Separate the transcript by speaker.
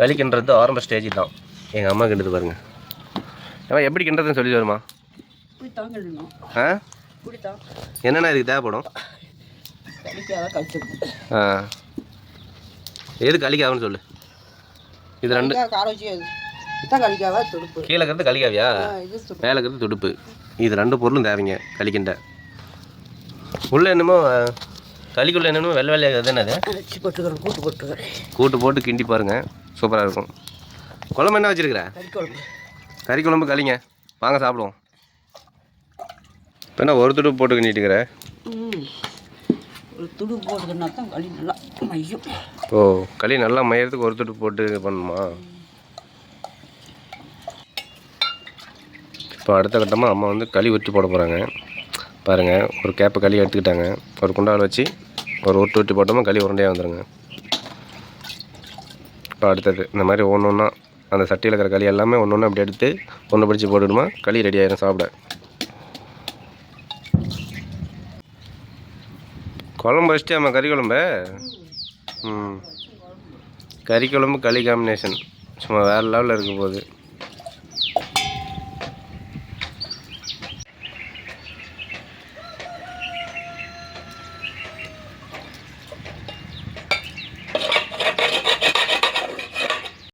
Speaker 1: களி கிண்டுறது ஆரம்ப ஸ்டேஜ் தான். எங்கள் அம்மா கிண்டுது பாருங்க. ஏமா எப்படி கிண்டுறதுன்னு சொல்லி வருமா ஆ? என்னென்ன இதுக்கு தேவைப்படும்? ஆ. எது களிக்காதுன்னு சொல்லு. இது ரெண்டு கீழே இருக்கிறது களிக்காவியா மேலே இருக்கிறது துடுப்பு. இது ரெண்டு பொருளும் தேவைங்க களிக்கிண்ட உள்ள என்னமோ களிக்குள்ள என்னமோ வெள்ளை வெள்ளையாக இருக்குது என்னது?
Speaker 2: அரைச்சி போட்டுக்கிறேன் கூட்டு போட்டுக்கிறேன்.
Speaker 1: கூட்டு போட்டு கிண்டி பாருங்க. சூப்பராக இருக்கும். குழம்பு என்ன வச்சிருக்கிற?
Speaker 2: கறி குழம்பு
Speaker 1: களிங்க. வாங்க சாப்பிடுவோம். இப்போ என்ன ஒரு துடுப்பு போட்டு கிண்டிட்டுக்கிற
Speaker 2: ம். ஒரு துடுப்பு போட்டுக்கினா தான் களி நல்லா மையம்
Speaker 1: ஓ களி நல்லா மையறதுக்கு ஒரு துடுப்பு போட்டு பண்ணணுமா இப்போ அடுத்த கட்டமாக அம்மா வந்து களி ஊற்றி போட போகிறாங்க பாருங்கள் ஒரு கேப்பை களி எடுத்துக்கிட்டாங்க. ஒரு குண்டாவில் வச்சு ஒரு ஒட்டு ஒட்டி போட்டோமா களி உருண்டையாக வந்துடுங்க இப்போ அடுத்தது இந்த மாதிரி ஒன்று ஒன்றா அந்த சட்டியில் இருக்கிற களி எல்லாமே ஒன்று ஒன்று அப்படி எடுத்து ஒன்று பிடிச்சி போட்டுடுமா களி ரெடி ஆயிரும் சாப்பிட. குழம்பு வச்சுட்டு ஆமாம் கறி குழம்பு? ம். கறி குழம்பு களி காம்பினேஷன் சும்மா வேறு லெவலில் இருக்க போகுது.